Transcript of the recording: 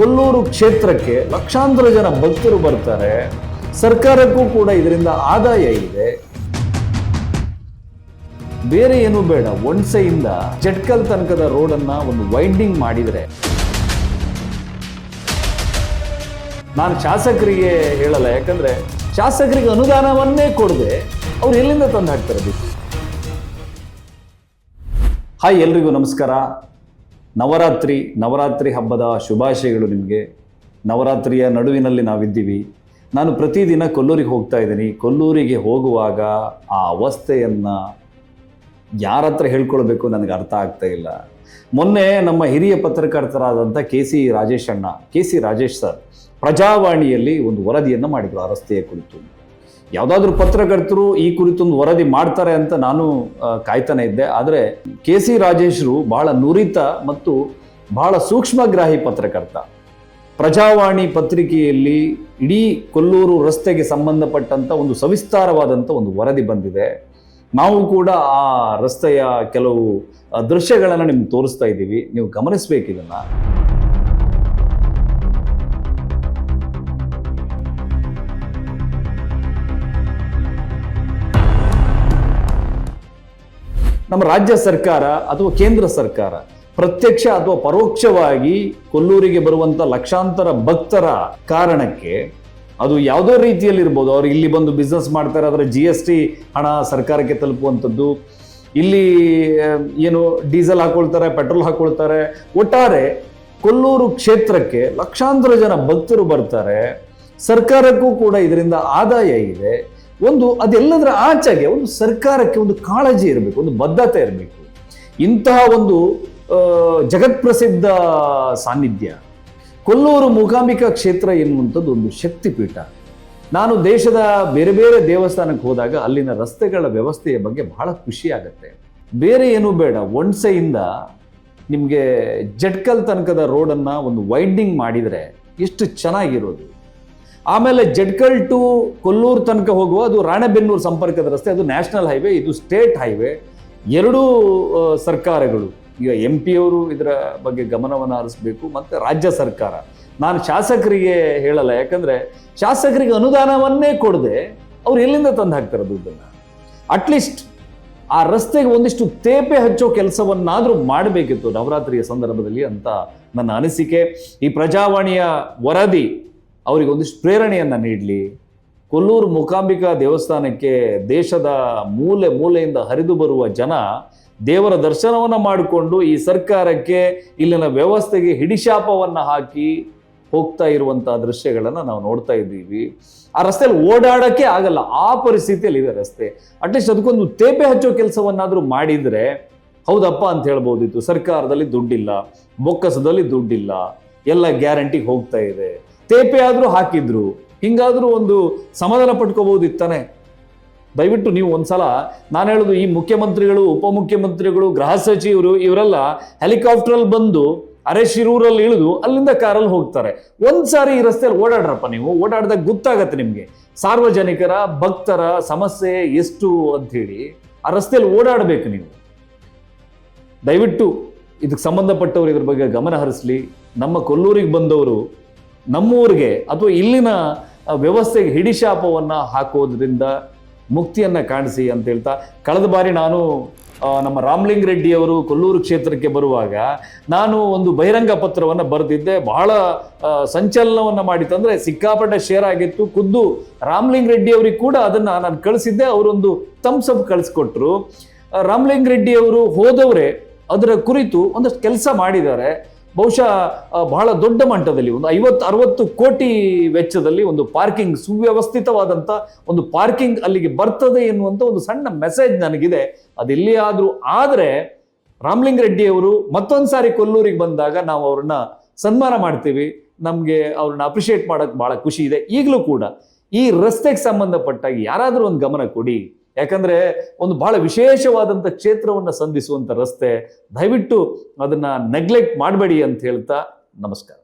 ಕೊಲ್ಲೂರು ಕ್ಷೇತ್ರಕ್ಕೆ ಲಕ್ಷಾಂತರ ಜನ ಭಕ್ತರು ಬರ್ತಾರೆ. ಸರ್ಕಾರಕ್ಕೂ ಕೂಡ ಇದರಿಂದ ಆದಾಯ ಇದೆ. ಬೇರೆ ಏನು ಬೇಡ. ಒಣಸೆಯಿಂದ ಜಟ್ಕಲ್ ತನಕದ ರೋಡನ್ನು ಒಂದು ವೈಂಡಿಂಗ್ ಮಾಡಿದರೆ. ನಾನು ಶಾಸಕರಿಗೆ ಹೇಳಲ್ಲ, ಯಾಕಂದ್ರೆ ಶಾಸಕರಿಗೆ ಅನುದಾನವನ್ನೇ ಕೊಡದೆ ಅವ್ರು ಎಲ್ಲಿಂದ ತಂದು ಹಾಕ್ತಾರೆ ಹಾಯ್ ಎಲ್ರಿಗೂ ನಮಸ್ಕಾರ. ನವರಾತ್ರಿ ನವರಾತ್ರಿ ಹಬ್ಬದ ಶುಭಾಶಯಗಳು ನಿಮಗೆ. ನವರಾತ್ರಿಯ ನಡುವಿನಲ್ಲಿ ನಾವಿದ್ದೀವಿ. ನಾನು ಪ್ರತಿದಿನ ಕೊಲ್ಲೂರಿಗೆ ಹೋಗ್ತಾ ಇದ್ದೀನಿ. ಕೊಲ್ಲೂರಿಗೆ ಹೋಗುವಾಗ ಆ ಅವಸ್ಥೆಯನ್ನು ಯಾರ ಹತ್ರ ಹೇಳ್ಕೊಳ್ಬೇಕು ನನಗೆ ಅರ್ಥ ಆಗ್ತಾ ಇಲ್ಲ. ಮೊನ್ನೆ ನಮ್ಮ ಹಿರಿಯ ಪತ್ರಕರ್ತರಾದಂಥ ಕೆ ಸಿ ರಾಜೇಶ್ ಅಣ್ಣ, ಕೆ ಸಿ ರಾಜೇಶ್ ಸರ್ ಪ್ರಜಾವಾಣಿಯಲ್ಲಿ ಒಂದು ವರದಿಯನ್ನು ಮಾಡಿದರು, ಆ ರಸ್ತೆಯ ಕುರಿತು. ಯಾವುದಾದ್ರೂ ಪತ್ರಕರ್ತರು ಈ ಕುರಿತೊಂದು ವರದಿ ಮಾಡ್ತಾರೆ ಅಂತ ನಾನು ಕಾಯ್ತಾನೆ ಇದ್ದೆ. ಆದರೆ ಕೆ ಸಿ ರಾಜೇಶ್ರು ಬಹಳ ನುರಿತ ಮತ್ತು ಬಹಳ ಸೂಕ್ಷ್ಮಗ್ರಾಹಿ ಪತ್ರಕರ್ತ. ಪ್ರಜಾವಾಣಿ ಪತ್ರಿಕೆಯಲ್ಲಿ ಇಡೀ ಕೊಲ್ಲೂರು ರಸ್ತೆಗೆ ಸಂಬಂಧಪಟ್ಟಂಥ ಒಂದು ಸವಿಸ್ತಾರವಾದಂಥ ಒಂದು ವರದಿ ಬಂದಿದೆ. ನಾವು ಕೂಡ ಆ ರಸ್ತೆಯ ಕೆಲವು ದೃಶ್ಯಗಳನ್ನು ನಿಮ್ಗೆ ತೋರಿಸ್ತಾ ಇದ್ದೀವಿ. ನೀವು ಗಮನಿಸ್ಬೇಕು ನಮ್ಮ ರಾಜ್ಯ ಸರ್ಕಾರ ಅಥವಾ ಕೇಂದ್ರ ಸರ್ಕಾರ ಪ್ರತ್ಯಕ್ಷ ಅಥವಾ ಪರೋಕ್ಷವಾಗಿ ಕೊಲ್ಲೂರಿಗೆ ಬರುವಂತ ಲಕ್ಷಾಂತರ ಭಕ್ತರ ಕಾರಣಕ್ಕೆ ಅದು ಯಾವುದೋ ರೀತಿಯಲ್ಲಿ ಇರ್ಬೋದು ಅವ್ರು ಇಲ್ಲಿ ಬಂದು ಬಿಸ್ನೆಸ್ ಮಾಡ್ತಾರೆ ಅದರ ಜಿ ಎಸ್ ಟಿ ಹಣ ಸರ್ಕಾರಕ್ಕೆ ತಲುಪುವಂಥದ್ದು. ಇಲ್ಲಿ ಏನು ಡೀಸೆಲ್ ಹಾಕೊಳ್ತಾರೆ ಪೆಟ್ರೋಲ್ ಹಾಕೊಳ್ತಾರೆ. ಒಟ್ಟಾರೆ ಕೊಲ್ಲೂರು ಕ್ಷೇತ್ರಕ್ಕೆ ಲಕ್ಷಾಂತರ ಜನ ಭಕ್ತರು ಬರ್ತಾರೆ. ಸರ್ಕಾರಕ್ಕೂ ಕೂಡ ಇದರಿಂದ ಆದಾಯ ಇದೆ. ಒಂದು ಅದೆಲ್ಲದರ ಆಚೆಗೆ ಒಂದು ಸರ್ಕಾರಕ್ಕೆ ಒಂದು ಕಾಳಜಿ ಇರಬೇಕು, ಒಂದು ಬದ್ಧತೆ ಇರಬೇಕು. ಇಂತಹ ಒಂದು ಜಗತ್ಪ್ರಸಿದ್ಧ ಸಾನ್ನಿಧ್ಯ. ಕೊಲ್ಲೂರು ಮೂಕಾಂಬಿಕಾ ಕ್ಷೇತ್ರ ಎನ್ನುವಂಥದ್ದು ಒಂದು ಶಕ್ತಿಪೀಠ. ನಾನು ದೇಶದ ಬೇರೆ ಬೇರೆ ದೇವಸ್ಥಾನಕ್ಕೆ ಹೋದಾಗ ಅಲ್ಲಿನ ರಸ್ತೆಗಳ ವ್ಯವಸ್ಥೆಯ ಬಗ್ಗೆ ಬಹಳ ಖುಷಿ ಆಗುತ್ತೆ ಬೇರೆ ಏನೂ ಬೇಡ ಒಣಸೆಯಿಂದ ನಿಮಗೆ ಜಟ್ಕಲ್ ತನಕದ ರೋಡನ್ನು ಒಂದು ವೈಂಡಿಂಗ್ ಮಾಡಿದರೆ ಎಷ್ಟು ಚೆನ್ನಾಗಿರೋದು. ಆಮೇಲೆ ಜಡ್ಕಲ್ ಟು ಕೊಲ್ಲೂರು ತನಕ ಹೋಗುವ, ಅದು ರಾಣೆಬೆನ್ನೂರು ಸಂಪರ್ಕದ ರಸ್ತೆ, ಅದು ನ್ಯಾಷನಲ್ ಹೈವೇ, ಇದು ಸ್ಟೇಟ್ ಹೈವೇ. ಎರಡೂ ಸರ್ಕಾರಗಳು, ಈಗ ಎಂ ಅವರು ಇದರ ಬಗ್ಗೆ ಗಮನವನ್ನು ಹರಿಸಬೇಕು, ಮತ್ತು ರಾಜ್ಯ ಸರ್ಕಾರ. ನಾನು ಶಾಸಕರಿಗೆ ಹೇಳಲ್ಲ, ಯಾಕಂದರೆ ಶಾಸಕರಿಗೆ ಅನುದಾನವನ್ನೇ ಕೊಡದೆ ಅವ್ರು ಎಲ್ಲಿಂದ ತಂದು ಹಾಕ್ತಾರೆ ದುಡ್ಡನ್ನು? ಅಟ್ಲೀಸ್ಟ್ ಆ ರಸ್ತೆಗೆ ಒಂದಿಷ್ಟು ತೇಪೆ ಹಚ್ಚೋ ಕೆಲಸವನ್ನಾದರೂ ಮಾಡಬೇಕಿತ್ತು ನವರಾತ್ರಿಯ ಸಂದರ್ಭದಲ್ಲಿ ಅಂತ ನನ್ನ ಅನಿಸಿಕೆ. ಈ ಪ್ರಜಾವಾಣಿಯ ವರದಿ ಅವರಿಗೆ ಒಂದಿಷ್ಟು ಪ್ರೇರಣೆಯನ್ನು ನೀಡಲಿ. ಕೊಲ್ಲೂರು ಮೂಕಾಂಬಿಕಾ ದೇವಸ್ಥಾನಕ್ಕೆ ದೇಶದ ಮೂಲೆ ಮೂಲೆಯಿಂದ ಹರಿದು ಬರುವ ಜನ ದೇವರ ದರ್ಶನವನ್ನು ಮಾಡಿಕೊಂಡು ಈ ಸರ್ಕಾರಕ್ಕೆ ಇಲ್ಲಿನ ವ್ಯವಸ್ಥೆಗೆ ಹಿಡಿಶಾಪವನ್ನು ಹಾಕಿ ಹೋಗ್ತಾ ಇರುವಂತಹ ದೃಶ್ಯಗಳನ್ನು ನಾವು ನೋಡ್ತಾ ಇದ್ದೀವಿ. ಆ ರಸ್ತೆಯಲ್ಲಿ ಓಡಾಡೋಕ್ಕೆ ಆಗಲ್ಲ, ಆ ಪರಿಸ್ಥಿತಿಯಲ್ಲಿ ಇದೆ ರಸ್ತೆ. ಅಟ್ಲೀಸ್ಟ್ ಅದಕ್ಕೊಂದು ತೇಪೆ ಹಚ್ಚೋ ಕೆಲಸವನ್ನಾದರೂ ಮಾಡಿದರೆ ಹೌದಪ್ಪ ಅಂತ ಹೇಳ್ಬೋದಿತ್ತು. ಸರ್ಕಾರದಲ್ಲಿ ದುಡ್ಡಿಲ್ಲ, ಬೊಕ್ಕಸದಲ್ಲಿ ದುಡ್ಡಿಲ್ಲ, ಎಲ್ಲ ಗ್ಯಾರಂಟಿಗೆ ಹೋಗ್ತಾ ಇದೆ. ತೇಪೆ ಆದರೂ ಹಾಕಿದ್ರು, ಹಿಂಗಾದರೂ ಒಂದು ಸಮಾಧಾನ ಪಟ್ಕೋಬಹುದಿತ್ತಾನೆ ದಯವಿಟ್ಟು ನೀವು ಒಂದ್ಸಲ, ನಾನು ಹೇಳೋದು ಈ ಮುಖ್ಯಮಂತ್ರಿಗಳು, ಉಪಮುಖ್ಯಮಂತ್ರಿಗಳು, ಗೃಹ ಸಚಿವರು, ಇವರೆಲ್ಲ ಹೆಲಿಕಾಪ್ಟರಲ್ಲಿ ಬಂದು ಅರೆ ಶಿರೂರಲ್ಲಿ ಇಳಿದು ಅಲ್ಲಿಂದ ಕಾರಲ್ಲಿ ಹೋಗ್ತಾರೆ. ಒಂದ್ಸಾರಿ ಈ ರಸ್ತೆಯಲ್ಲಿ ಓಡಾಡ್ರಪ್ಪ ನೀವು, ಓಡಾಡಿದಾಗ ಗೊತ್ತಾಗತ್ತೆ ನಿಮಗೆ. ಸಾರ್ವಜನಿಕರ ಭಕ್ತರ ಸಮಸ್ಯೆ ಎಷ್ಟು ಅಂಥೇಳಿ ಆ ರಸ್ತೆಯಲ್ಲಿ ಓಡಾಡಬೇಕು ನೀವು. ದಯವಿಟ್ಟು ಇದಕ್ಕೆ ಸಂಬಂಧಪಟ್ಟವರು ಇದ್ರ ಬಗ್ಗೆ ಗಮನ ಹರಿಸಲಿ. ನಮ್ಮ ಕೊಲ್ಲೂರಿಗೆ ಬಂದವರು ನಮ್ಮೂರಿಗೆ ಅಥವಾ ಇಲ್ಲಿನ ವ್ಯವಸ್ಥೆಗೆ ಹಿಡಿಶಾಪವನ್ನು ಹಾಕೋದ್ರಿಂದ ಮುಕ್ತಿಯನ್ನು ಕಾಣಿಸಿ ಅಂತ ಹೇಳ್ತಾ, ಕಳೆದ ಬಾರಿ ನಾನು ನಮ್ಮ ರಾಮಲಿಂಗ ರೆಡ್ಡಿ ಅವರು ಕೊಲ್ಲೂರು ಕ್ಷೇತ್ರಕ್ಕೆ ಬರುವಾಗ ನಾನು ಒಂದು ಬಹಿರಂಗ ಪತ್ರವನ್ನು ಬರೆದಿದ್ದೆ. ಬಹಳ ಸಂಚಲನವನ್ನು ಮಾಡಿತ್ತು. ಅಂದರೆ ಸಿಕ್ಕಾಪಟ್ಟೆ ಶೇರ್ ಆಗಿತ್ತು. ಖುದ್ದು ರಾಮಲಿಂಗ ರೆಡ್ಡಿ ಅವರಿಗೆ ಕೂಡ ಅದನ್ನು ನಾನು ಕಳಿಸಿದ್ದೆ. ಅವರೊಂದು ಥಮ್ಸ್ ಅಪ್ ಕಳಿಸ್ಕೊಟ್ರು. ರಾಮಲಿಂಗ ರೆಡ್ಡಿ ಅವರು ಹೋದವರೇ, ಅದರ ಕುರಿತು ಒಂದಷ್ಟು ಕೆಲಸ ಮಾಡಿದ್ದಾರೆ. ಬಹುಶಃ ಬಹಳ ದೊಡ್ಡ ಮಟ್ಟದಲ್ಲಿ, ಒಂದು ಐವತ್ತು, ಅರವತ್ತು ಕೋಟಿ ವೆಚ್ಚದಲ್ಲಿ ಒಂದು ಪಾರ್ಕಿಂಗ್ ಸುವ್ಯವಸ್ಥಿತವಾದಂಥ ಒಂದು ಪಾರ್ಕಿಂಗ್ ಅಲ್ಲಿಗೆ ಬರ್ತದೆ ಎನ್ನುವಂಥ ಒಂದು ಸಣ್ಣ ಮೆಸೇಜ್ ನನಗಿದೆ. ಅದೆಲ್ಲಿ ಆದರೂ ಆದರೆ, ರಾಮಲಿಂಗ ರೆಡ್ಡಿ ಅವರು ಮತ್ತೊಂದು ಸಾರಿ ಕೊಲ್ಲೂರಿಗೆ ಬಂದಾಗ ನಾವು ಅವ್ರನ್ನ ಸನ್ಮಾನ ಮಾಡ್ತೀವಿ. ನಮಗೆ ಅವ್ರನ್ನ ಅಪ್ರಿಷಿಯೇಟ್ ಮಾಡೋಕ್ಕೆ ಭಾಳ ಖುಷಿ ಇದೆ. ಈಗಲೂ ಕೂಡ ಈ ರಸ್ತೆಗೆ ಸಂಬಂಧಪಟ್ಟಾಗ ಯಾರಾದರೂ ಒಂದು ಗಮನ ಕೊಡಿ. ಯಾಕಂದ್ರೆ ಒಂದು ಬಹಳ ವಿಶೇಷವಾದಂಥ ಕ್ಷೇತ್ರವನ್ನು ಸಂಧಿಸುವಂಥ ರಸ್ತೆ ದಯವಿಟ್ಟು ಅದನ್ನ ನೆಗ್ಲೆಕ್ಟ್ ಮಾಡಬೇಡಿ ಅಂತ ಹೇಳ್ತಾ ನಮಸ್ಕಾರ.